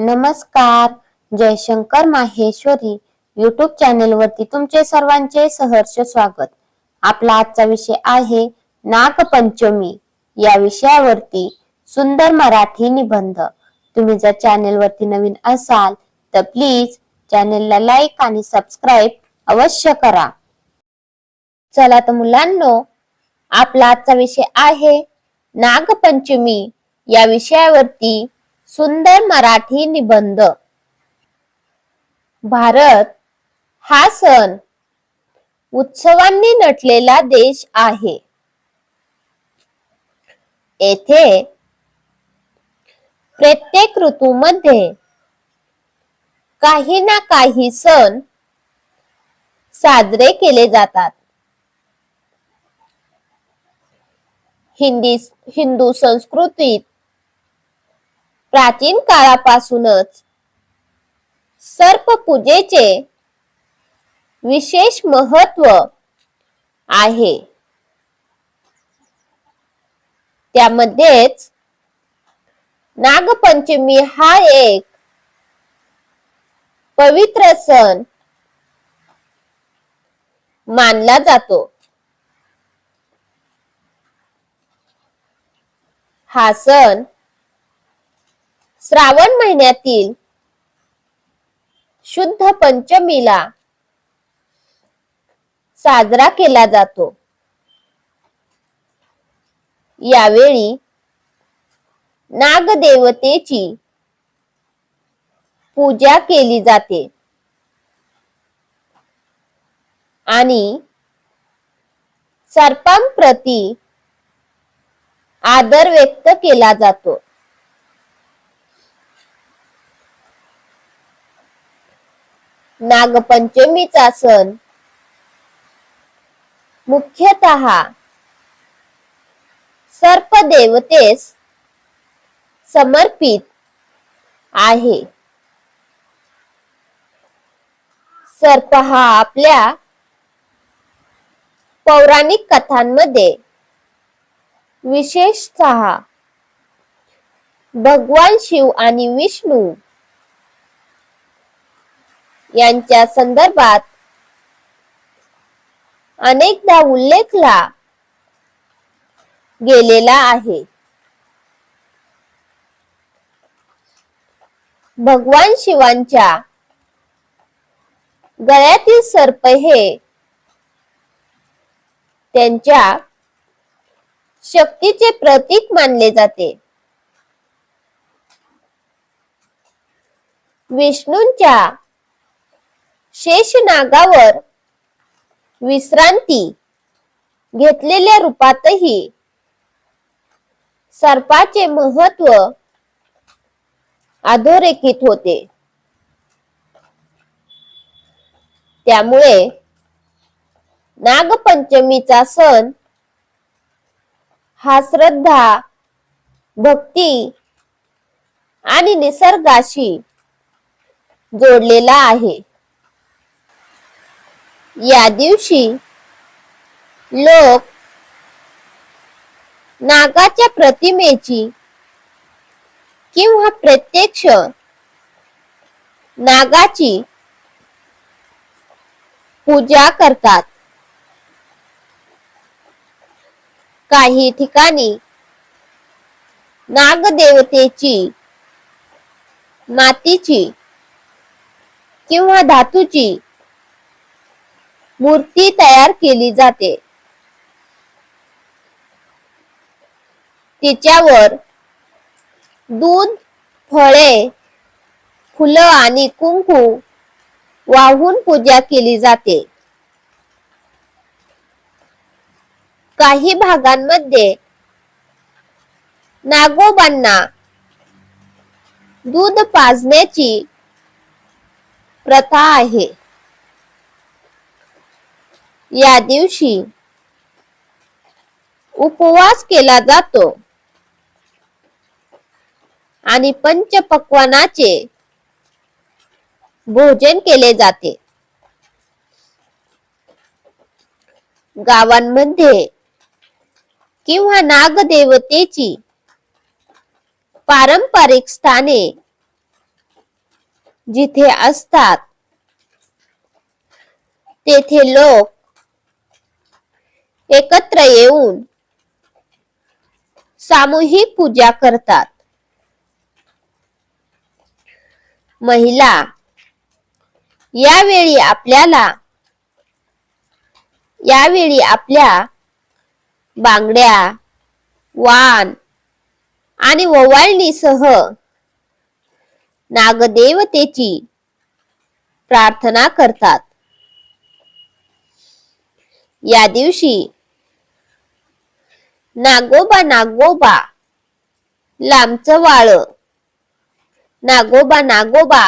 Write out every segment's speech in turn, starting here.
नमस्कार. Jaishankar Maheshwari YouTube channel वरती तुमचे सर्वांचे सहर्ष स्वागत. आपला आजचा विषय आहे नागपंचमी. या विषयावरती सुंदर मराठी निबंध. तुम्ही जर चॅनेल वरती नवीन असाल तर प्लीज चॅनेलला लाईक आणि सबस्क्राईब अवश्य करा. चला तर मुलांनो आपला आजचा विषय आहे नागपंचमी. या विषयावरती सुंदर मराठी निबंध. भारत हा सण उत्सवांनी नटलेला देश आहे. येथे प्रत्येक ऋतूमध्ये काही ना काही सण साजरे केले जातात. हिंदी हिंदू संस्कृतीत प्राचीन काळापासूनच सर्प पूजेचे विशेष महत्त्व आहे. त्यामध्येच नागपंचमी हा एक पवित्र सण मानला जातो. हा सण श्रावण महिन्यातील शुद्ध पंचमीला साजरा केला जातो. यावेळी नागदेवतेची पूजा केली जाते. आणि सर्पांप्रती आदर व्यक्त केला जातो. नागपंचमीचा सण. मुख्यतः सर्प देवतेस समर्पित आहे. सर्प हा आपल्या पौराणिक कथांमध्ये विशेषतः भगवान शिव आणि विष्णू यांच्या संदर्भात अनेकदा उल्लेखला गेलेला आहे. भगवान शिवांच्या गळ्यातील सर्प हे त्यांच्या शक्तीचे प्रतीक मानले जाते. विष्णूंच्या शेषनागावर विश्रांती घेतलेल्या रूपातही सर्पाचे महत्त्व अधोरेखित होते. त्यामुळे नागपंचमीचा सण हा श्रद्धा भक्ती आणि निसर्गाशी जोडलेला आहे. या दिवशी लोक नागाच्या प्रतिमेची किंवा प्रत्यक्ष नागाची पूजा करतात. काही ठिकाणी नागदेवतेची मातीची किंवा धातूची मूर्ती तयार केली जाते. तिच्यावर दूध फळे फुलं आणि कुंकू वाहून पूजा केली जाते. काही भागांमध्ये नागोबांना दूध पाजण्याची प्रथा आहे. या दिवशी उपवास केला जातो. आणि पंचपक्वानाचे भोजन केले जाते. गावांमध्ये किंवा नागदेवतेची पारंपरिक स्थाने जिथे असतात तेथे लोक एकत्र येऊन सामूहिक पूजा करतात. महिला यावेळी आपल्याला यावेळी आपल्या बांगड्या वाण आणि ववाळणीसह नागदेवतेची प्रार्थना करतात. या दिवशी नागोबा नागोबा. लांबचं वाळ. नागोबा नागोबा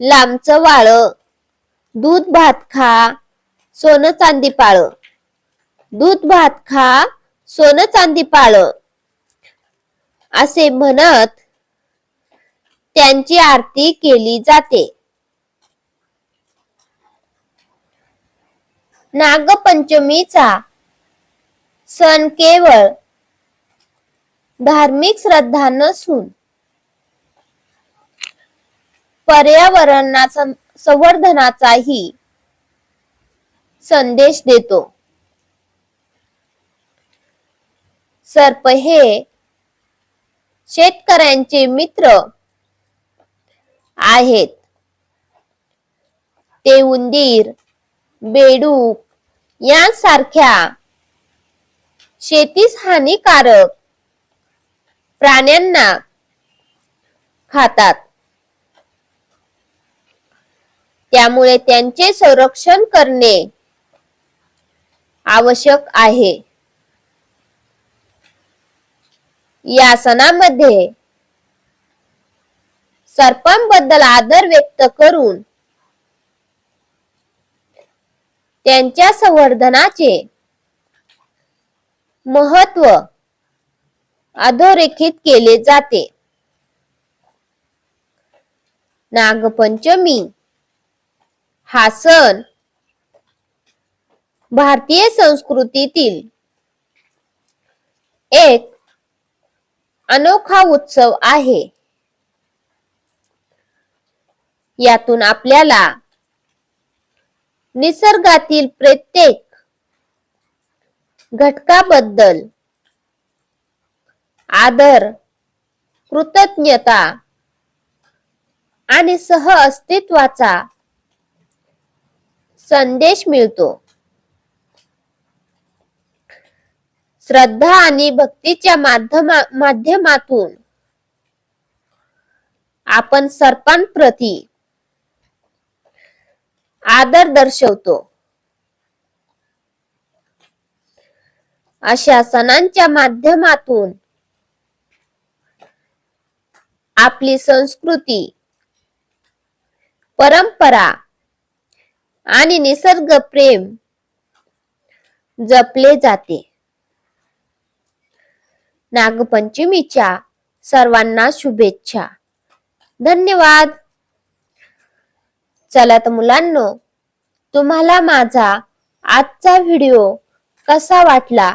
लांबचं वाळ. दूध भात खा सोनं चांदी पाळ. दूध भात खा सोनं चांदी पाळ. असे म्हणत त्यांची आरती केली जाते. नागपंचमीचा सण केवळ धार्मिक श्रद्धा नसून पर्यावरणाचा संवर्धनाचाही संदेश देतो. सर्प हे शेतकऱ्यांचे मित्र आहेत. ते उंदीर बेडूक यांसारख्या शेतीस हानिकारक प्राण्यांना खातात. त्यामुळे त्यांचे संरक्षण करणे आवश्यक आहे. या सणामध्ये सर्पांबद्दल आदर व्यक्त करून त्यांच्या संवर्धनाचे महत्त्व अधोरेखित केले जाते. नागपंचमी हा सण भारतीय संस्कृतीतील एक अनोखा उत्सव आहे. यातून आपल्याला निसर्गातील प्रत्येक घटकाबद्दल. आदर कृतज्ञता आणि सह अस्तित्वाचा संदेश मिळतो. श्रद्धा आणि भक्तीच्या माध्यमा माध्यमातून आपण सर्पांप्रती आदर दर्शवतो. अशा सणांच्या माध्यमातून आपली संस्कृती परंपरा आणि निसर्ग प्रेम जपले जाते. नागपंचमीच्या सर्वांना शुभेच्छा. धन्यवाद. चला तर मुलांनो तुम्हाला माझा आजचा व्हिडिओ कसा वाटला?